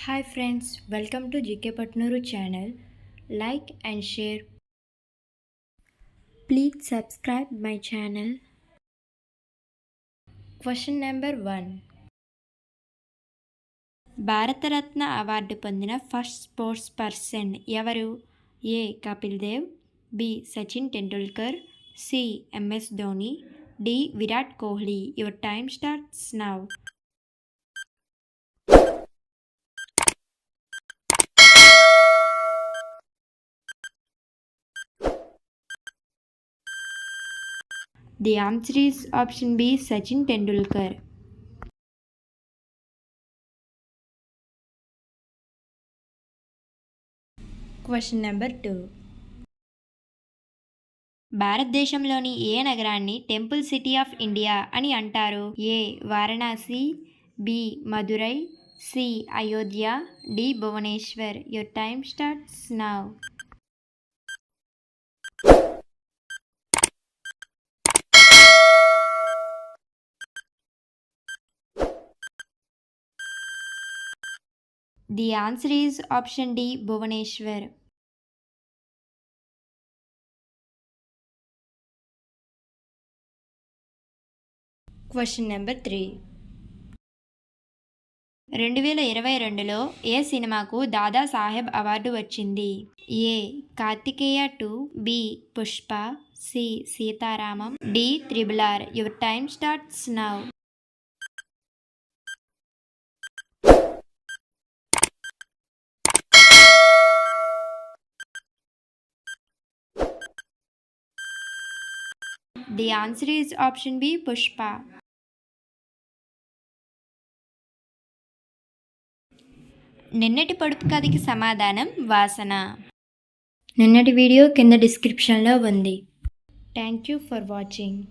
Hi friends, welcome to GK Patnuru channel. Like and share. Please subscribe my channel. Question number 1. Bharat Ratna award పొందిన first sports person ఎవరు A Kapil Dev B Sachin Tendulkar C MS Dhoni D Virat Kohli your time starts now The answer is option B Sachin Tendulkar. Question number two భారతదేశంలోని ఏ నగరాన్ని temple city of India అని అంటారు? A Varanasi B Madurai C Ayodhya D Bhubaneswar. Your time starts now The answer is option D Bhuvaneshwar. Question number three రెండు వేల ఇరవై రెండులో ఏ సినిమాకు దాదా సాహెబ్ అవార్డు వచ్చింది? A Karthikeya two B Pushpa C Sita Ramam D triple R your time starts now the answer is option B Pushpa నిన్నటి పొడుపు కథకి సమాధానం వాసన. నిన్నటి వీడియో కింద డిస్క్రిప్షన్లో ఉంది. Thank you for watching